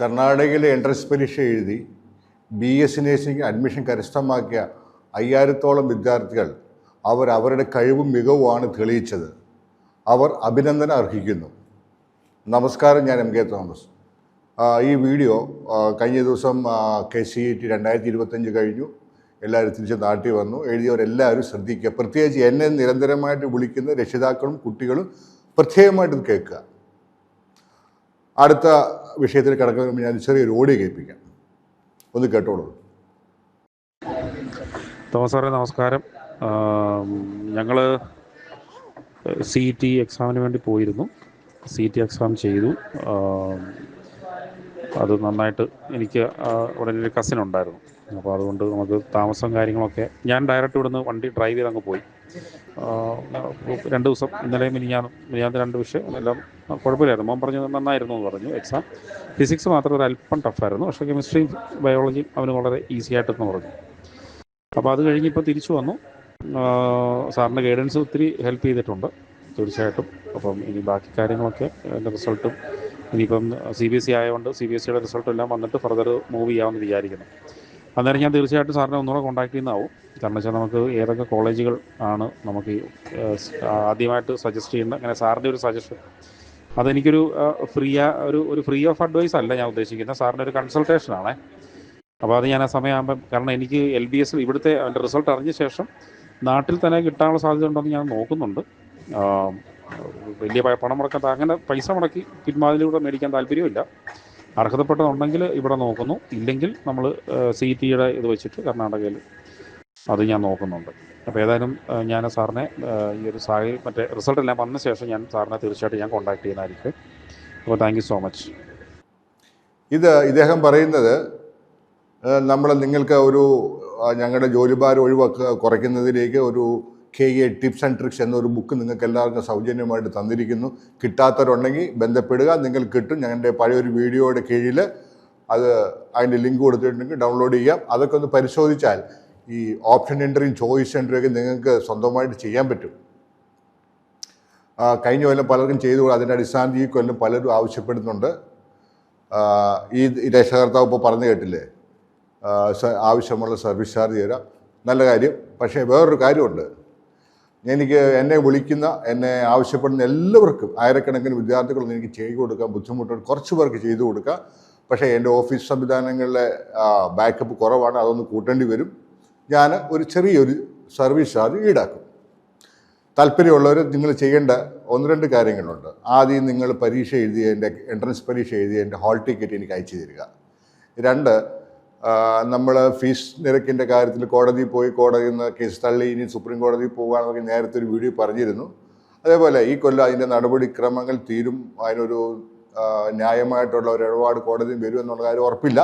കർണാടകയിലെ എൻട്രൻസ് പരീക്ഷ എഴുതി B S C nursing admission കരസ്ഥമാക്കിയ അയ്യായിരത്തോളം വിദ്യാർത്ഥികൾ അവർ അവരുടെ കഴിവും മികവുമാണ് തെളിയിച്ചത്. അവർ അഭിനന്ദനം അർഹിക്കുന്നു. നമസ്കാരം ഞാൻ എം കെ തോമസ്. ഈ വീഡിയോ കഴിഞ്ഞ ദിവസം കെ സി ഇ ടി രണ്ടായിരത്തി ഇരുപത്തഞ്ച് കഴിഞ്ഞു. എല്ലാവരും തിരിച്ച് നാട്ടിൽ വന്നു. എഴുതിയവരെല്ലാവരും ശ്രദ്ധിക്കുക. പ്രത്യേകിച്ച് എന്നെ നിരന്തരമായിട്ട് വിളിക്കുന്ന രക്ഷിതാക്കളും കുട്ടികളും പ്രത്യേകമായിട്ട് കേൾക്കുക. അടുത്ത വിഷയത്തിൽ കിടക്കുന്ന ഞാൻ ചെറിയൊരു ഓഡിയോ കേൾപ്പിക്കാം. ഒന്ന് കേട്ടോളൂ. തോമസ് സാറേ നമസ്കാരം. ഞങ്ങൾ സി ടി എക്സാമിന് വേണ്ടി പോയിരുന്നു. സി ടി എക്സാം ചെയ്തു. അത് നന്നായിട്ട് എനിക്ക് ഉടനെ ഒരു കസിൻ ഉണ്ടായിരുന്നു. അപ്പോൾ അതുകൊണ്ട് നമുക്ക് താമസം കാര്യങ്ങളൊക്കെ ഞാൻ ഡയറക്റ്റ് ഇവിടുന്ന് വണ്ടി ഡ്രൈവ് ചെയ്ത് അങ്ങ് പോയി. രണ്ട് ദിവസം ഇന്നലെ മിനിഞ്ഞാന്ന് മിനിഞ്ഞാന്ന് രണ്ട് വിഷയം എല്ലാം കുഴപ്പമില്ലായിരുന്നു. മോൻ പറഞ്ഞു നന്നായിരുന്നു എന്ന് പറഞ്ഞു. എക്സാം ഫിസിക്സ് മാത്രം ഒരു അല്പം ടഫായിരുന്നു പക്ഷേ കെമിസ്ട്രിയും ബയോളജിയും അവന് വളരെ ഈസി ആയിട്ടെന്ന് പറഞ്ഞു. അപ്പോൾ അത് കഴിഞ്ഞ് ഇപ്പോൾ തിരിച്ചു വന്നു. സാറിന്റെ ഗൈഡൻസ് ഒത്തിരി ഹെൽപ്പ് ചെയ്തിട്ടുണ്ട് തീർച്ചയായിട്ടും. അപ്പം ഇനി ബാക്കി കാര്യങ്ങളൊക്കെ എന്റെ റിസൾട്ടും ഇനിയിപ്പം സി ബി എസ് സി ആയതുകൊണ്ട് സി ബി എസ് സിയുടെ റിസൾട്ടും എല്ലാം വന്നിട്ട് ഫർദർ മൂവ് ചെയ്യാമെന്ന് വിചാരിക്കുന്നു. അന്നേരം ഞാൻ തീർച്ചയായിട്ടും സാറിനെ ഒന്നുകൂടെ കോൺടാക്ട് ചെയ്യുന്നതാവും. കാരണം വെച്ചാൽ നമുക്ക് ഏതൊക്കെ കോളേജുകൾ ആണ് നമുക്ക് ആദ്യമായിട്ട് സജസ്റ്റ് ചെയ്യുന്ന അങ്ങനെ സാറിന്റെ ഒരു സജഷൻ അതെനിക്കൊരു ഫ്രീ ഒരു ഒരു ഫ്രീ ഓഫ് അഡ്വൈസ് അല്ല ഞാൻ ഉദ്ദേശിക്കുന്നത്. സാറിന്റെ ഒരു കൺസൾട്ടേഷൻ ആണേ. അപ്പോൾ അത് ഞാൻ ആ സമയമാകുമ്പം കാരണം എനിക്ക് എൽ ബി എസ് ഇവിടുത്തെ അതിന്റെ റിസൾട്ട് അറിഞ്ഞ ശേഷം നാട്ടിൽ തന്നെ കിട്ടാനുള്ള സാധ്യത ഉണ്ടോ എന്ന് ഞാൻ നോക്കുന്നുണ്ട്. വലിയ പണം മുടക്കാൻ അങ്ങനെ പൈസ മുടക്കി പിന്മാതിലൂടെ മേടിക്കാൻ താല്പര്യമില്ല അർഹതപ്പെട്ടതുണ്ടെങ്കിൽ ഇവിടെ നോക്കുന്നു. ഇല്ലെങ്കിൽ നമ്മൾ സി ടിയുടെ ഇത് വെച്ചിട്ട് കർണാടകയിൽ അത് ഞാൻ നോക്കുന്നുണ്ട്. അപ്പോൾ ഏതായാലും ഞാൻ സാറിനെ ഈ ഒരു സാഹചര്യം മറ്റേ റിസൾട്ട് എല്ലാം വന്ന ശേഷം ഞാൻ സാറിനെ തീർച്ചയായിട്ടും ഞാൻ കോൺടാക്ട് ചെയ്യുന്നതായിരിക്കും. അപ്പോൾ താങ്ക് സോ മച്ച്. ഇത് ഇദ്ദേഹം പറയുന്നത് നമ്മൾ നിങ്ങൾക്ക് ഒരു ഞങ്ങളുടെ ജോലിഭാരം ഒഴിവാക്കുക കുറയ്ക്കുന്നതിലേക്ക് ഒരു K A tips and tricks എന്നൊരു ബുക്ക് നിങ്ങൾക്ക് എല്ലാവർക്കും സൗജന്യമായിട്ട് തന്നിരിക്കുന്നു. കിട്ടാത്തവരുണ്ടെങ്കിൽ ബന്ധപ്പെടുക. നിങ്ങൾ കിട്ടും. ഞങ്ങളുടെ പഴയൊരു വീഡിയോയുടെ കീഴിൽ അത് അതിന്റെ ലിങ്ക് കൊടുത്തിട്ടുണ്ടെങ്കിൽ ഡൗൺലോഡ് ചെയ്യാം. അതൊക്കെ ഒന്ന് പരിശോധിച്ചാൽ ഈ ഓപ്ഷൻ എൻട്രിയും ചോയ്സ് എൻട്രിയും ഒക്കെ നിങ്ങൾക്ക് സ്വന്തമായിട്ട് ചെയ്യാൻ പറ്റും. കഴിഞ്ഞ കൊല്ലം പലർക്കും ചെയ്തു അതിന്റെ അടിസ്ഥാനത്തിൽ ഈ കൊല്ലം പലരും ആവശ്യപ്പെടുന്നുണ്ട്. ഈ രക്ഷകർത്താവ് ഇപ്പോൾ പറഞ്ഞു കേട്ടില്ലേ? ആവശ്യമുള്ള സർവീസ് ചാർജ് തരാം. നല്ല കാര്യം. പക്ഷേ വേറൊരു കാര്യമുണ്ട്. എനിക്ക് എന്നെ വിളിക്കുന്ന എന്നെ ആവശ്യപ്പെടുന്ന എല്ലാവർക്കും ആയിരക്കണക്കിന് വിദ്യാർത്ഥികളൊന്നും എനിക്ക് ചെയ്തു കൊടുക്കാൻ ബുദ്ധിമുട്ടുണ്ട്. കുറച്ച് പേർക്ക് ചെയ്തു കൊടുക്കാം. പക്ഷേ എന്റെ ഓഫീസ് സംവിധാനങ്ങളിലെ ബാക്കപ്പ് കുറവാണ്. അതൊന്ന് കൂട്ടേണ്ടി വരും. ഞാൻ ഒരു ചെറിയൊരു സർവീസ് ചാർജ് ഈടാക്കും. താല്പര്യമുള്ളവർ നിങ്ങൾ ചെയ്യേണ്ട ഒന്ന് രണ്ട് കാര്യങ്ങളുണ്ട്. ആദ്യം നിങ്ങൾ പരീക്ഷ എഴുതിയതിന്റെ എൻട്രൻസ് പരീക്ഷ എഴുതിയതിന്റെ ഹാൾ ടിക്കറ്റ് എനിക്ക് അയച്ചു തരിക. രണ്ട് നമ്മൾ ഫീസ് നിരക്കിന്റെ കാര്യത്തിൽ കോടതിയിൽ പോയി കോടതിയിൽ നിന്ന് കേസ് തള്ളി ഇനി സുപ്രീം കോടതിയിൽ പോകുകയാണെന്നൊക്കെ നേരത്തെ ഒരു വീഡിയോ പറഞ്ഞിരുന്നു. അതേപോലെ ഈ കൊല്ലം അതിന്റെ നടപടിക്രമങ്ങൾ തീരും അതിനൊരു ന്യായമായിട്ടുള്ള ഒരു ഇടപാട് കോടതിയും വരും എന്നുള്ള കാര്യം ഉറപ്പില്ല.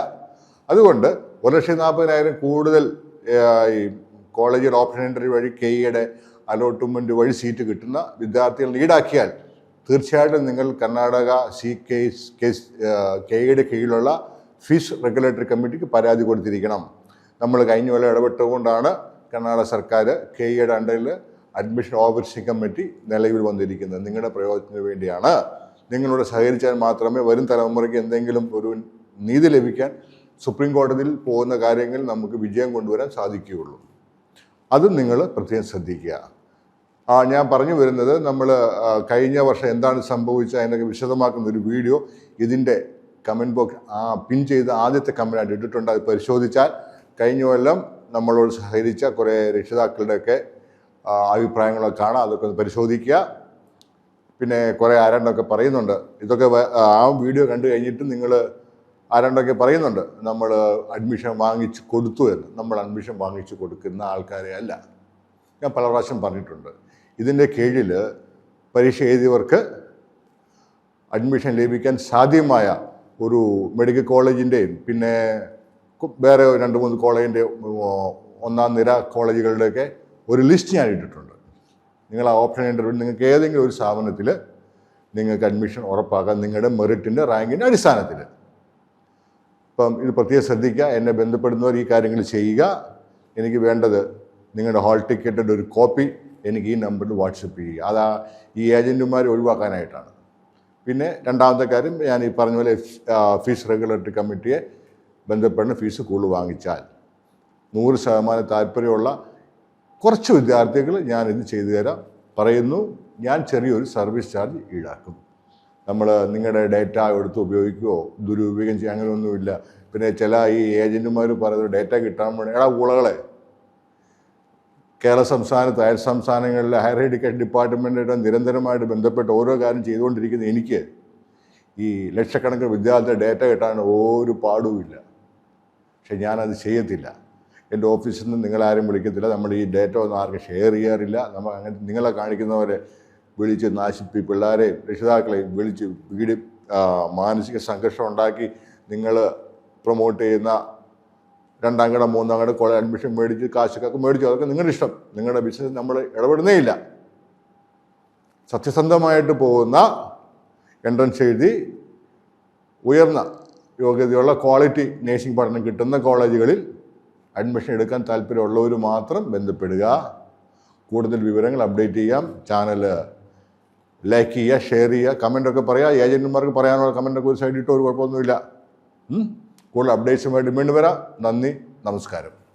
അതുകൊണ്ട് ഒരു ലക്ഷത്തി നാൽപ്പതിനായിരം കൂടുതൽ ഈ കോളേജിൽ ഓപ്ഷൻ എൻട്രി വഴി കെയുടെ അലോട്ട്മെന്റ് വഴി സീറ്റ് കിട്ടുന്ന വിദ്യാർത്ഥികൾ ഈടാക്കിയാൽ തീർച്ചയായിട്ടും നിങ്ങൾ കർണാടക സി കെ കെ കെയുടെ കീഴിലുള്ള ഫീസ് റെഗുലേറ്ററി കമ്മിറ്റിക്ക് പരാതി കൊടുത്തിരിക്കണം. നമ്മൾ കഴിഞ്ഞ കൊല്ലം ഇടപെട്ടുകൊണ്ടാണ് കർണാടക സർക്കാർ കെ ഇയുടെ അണ്ടറിൽ അഡ്മിഷൻ ഓഫീസിംഗ് കമ്മിറ്റി നിലവിൽ വന്നിരിക്കുന്നത്. നിങ്ങളുടെ പ്രയോജനത്തിന് വേണ്ടിയാണ്. നിങ്ങളോട് സഹകരിച്ചാൽ മാത്രമേ വരും തലമുറയ്ക്ക് എന്തെങ്കിലും ഒരു നീതി ലഭിക്കാൻ സുപ്രീം കോടതിയിൽ പോകുന്ന കാര്യങ്ങളിൽ നമുക്ക് വിജയം കൊണ്ടുവരാൻ സാധിക്കുകയുള്ളൂ. അത് നിങ്ങൾ പ്രത്യേകം ശ്രദ്ധിക്കുക. ആ ഞാൻ പറഞ്ഞു വരുന്നത് നമ്മൾ കഴിഞ്ഞ വർഷം എന്താണ് സംഭവിച്ചത് അതിനൊക്കെ വിശദമാക്കുന്ന ഒരു വീഡിയോ ഇതിന്റെ കമന്റ് ബോക്സ് ആ പിൻ ചെയ്ത ആദ്യത്തെ കമന്റായിട്ട് ഇട്ടിട്ടുണ്ട്. അത് പരിശോധിച്ചാൽ കഴിഞ്ഞ കൊല്ലം നമ്മളോട് സഹകരിച്ച കുറേ രക്ഷിതാക്കളുടെയൊക്കെ അഭിപ്രായങ്ങളൊക്കെ കാണാം. അതൊക്കെ ഒന്ന് പരിശോധിക്കുക. പിന്നെ കുറേ ആരാണ്ടൊക്കെ പറയുന്നുണ്ട്. ഇതൊക്കെ ആ വീഡിയോ കണ്ടു കഴിഞ്ഞിട്ട് നിങ്ങൾ ആരാണ്ടൊക്കെ പറയുന്നുണ്ട്. നമ്മൾ അഡ്മിഷൻ വാങ്ങിച്ച് കൊടുത്തു എന്ന്. നമ്മൾ അഡ്മിഷൻ വാങ്ങിച്ച് കൊടുക്കുന്ന ആൾക്കാരെ അല്ല. ഞാൻ പല പ്രാവശ്യം പറഞ്ഞിട്ടുണ്ട്. ഇതിന്റെ കീഴിൽ പരീക്ഷ എഴുതിയവർക്ക് അഡ്മിഷൻ ലഭിക്കാൻ സാധ്യമായ ഒരു മെഡിക്കൽ കോളേജിന്റെയും പിന്നെ വേറെ രണ്ട് മൂന്ന് കോളേജിന്റെ ഒന്നാം നിര കോളേജുകളുടെയൊക്കെ ഒരു ലിസ്റ്റ് ഞാൻ ഇട്ടിട്ടുണ്ട്. നിങ്ങൾ ആ ഓപ്ഷൻ ഇന്റർവ്യൂ നിങ്ങൾക്ക് ഏതെങ്കിലും ഒരു സ്ഥാപനത്തിൽ നിങ്ങൾക്ക് അഡ്മിഷൻ ഉറപ്പാക്കാം നിങ്ങളുടെ മെറിറ്റിന്റെ റാങ്കിന്റെ അടിസ്ഥാനത്തിൽ. അപ്പം ഇത് പ്രത്യേകം ശ്രദ്ധിക്കുക എന്നെ ബന്ധപ്പെടുന്നവർ ഈ കാര്യങ്ങൾ ചെയ്യുക. എനിക്ക് വേണ്ടത് നിങ്ങളുടെ ഹാൾ ടിക്കറ്റിന്റെ ഒരു കോപ്പി എനിക്ക് ഈ നമ്പറിൽ വാട്സപ്പ് ചെയ്യുക. അതാ ഈ ഏജന്റുമാരെ ഒഴിവാക്കാനായിട്ടാണ്. പിന്നെ രണ്ടാമത്തെ കാര്യം ഞാൻ ഈ പറഞ്ഞ പോലെ ഫീസ് റെഗുലേറ്ററി കമ്മിറ്റിയെ ബന്ധപ്പെടുന്ന ഫീസ് കൂടുതൽ വാങ്ങിച്ചാൽ നൂറ് ശതമാനം താല്പര്യമുള്ള കുറച്ച് വിദ്യാർത്ഥികൾ ഞാൻ ഇത് ചെയ്തു തരാം. പറയുന്നു ഞാൻ ചെറിയൊരു സർവീസ് ചാർജ് ഈടാക്കും. നമ്മൾ നിങ്ങളുടെ ഡേറ്റ എടുത്ത് ഉപയോഗിക്കുകയോ ദുരുപയോഗം ചെയ്യുക അങ്ങനെയൊന്നുമില്ല. പിന്നെ ചില ഈ ഏജന്റുമാർ പറയുന്നത് ഡേറ്റ കിട്ടാൻ വേണ്ടി എടാ ഊളകളെ കേരള സംസ്ഥാനത്ത് അയൽ സംസ്ഥാനങ്ങളിലെ ഹയർ എഡ്യൂക്കേഷൻ ഡിപ്പാർട്ട്മെന്റായിട്ട് നിരന്തരമായിട്ട് ബന്ധപ്പെട്ട് ഓരോ കാര്യം ചെയ്തുകൊണ്ടിരിക്കുന്ന എനിക്ക് ഈ ലക്ഷക്കണക്കിന് വിദ്യാർത്ഥിയുടെ ഡേറ്റ കിട്ടാൻ ഒരു പാടുമില്ല പക്ഷെ ഞാനത് ചെയ്യത്തില്ല. എന്റെ ഓഫീസിൽ നിന്ന് നിങ്ങളാരും വിളിക്കത്തില്ല. നമ്മൾ ഈ ഡേറ്റ ഒന്നും ആർക്കും ഷെയർ ചെയ്യാറില്ല. നമ്മൾ അങ്ങനെ നിങ്ങളെ കാണിക്കുന്നവരെ വിളിച്ച് നാശിപ്പി പിള്ളേരെയും രക്ഷിതാക്കളെയും വിളിച്ച് വീട് മാനസിക സംഘർഷം ഉണ്ടാക്കി നിങ്ങൾ പ്രൊമോട്ട് ചെയ്യുന്ന രണ്ടാം കട മൂന്നാം കട കോളേജ് അഡ്മിഷൻ മേടിച്ച് കാശൊക്കെ മേടിച്ചു അതൊക്കെ നിങ്ങളുടെ ഇഷ്ടം. നിങ്ങളുടെ ബിസിനസ് നമ്മൾ ഇടപെടുന്നേ ഇല്ല സത്യസന്ധമായിട്ട് പോകുന്ന എൻട്രൻസ് എഴുതി ഉയർന്ന യോഗ്യതയുള്ള ക്വാളിറ്റി നേഴ്സിംഗ് പഠനം കിട്ടുന്ന കോളേജുകളിൽ അഡ്മിഷൻ എടുക്കാൻ താല്പര്യമുള്ളവർ മാത്രം ബന്ധപ്പെടുക. കൂടുതൽ വിവരങ്ങൾ അപ്ഡേറ്റ് ചെയ്യാം. ചാനൽ ലൈക്ക് ചെയ്യുക ഷെയർ ചെയ്യുക കമന്റൊക്കെ പറയുക. ഏജന്റുമാർക്ക് പറയാനുള്ള കമന്റൊക്കെ ഒരു സൈഡിൽ ഇട്ടോ ഒരു കുഴപ്പമൊന്നുമില്ല? കൂടുതൽ അപ്ഡേറ്റ്സുമായിട്ട് വീണ്ടും വരാം. നന്ദി നമസ്കാരം.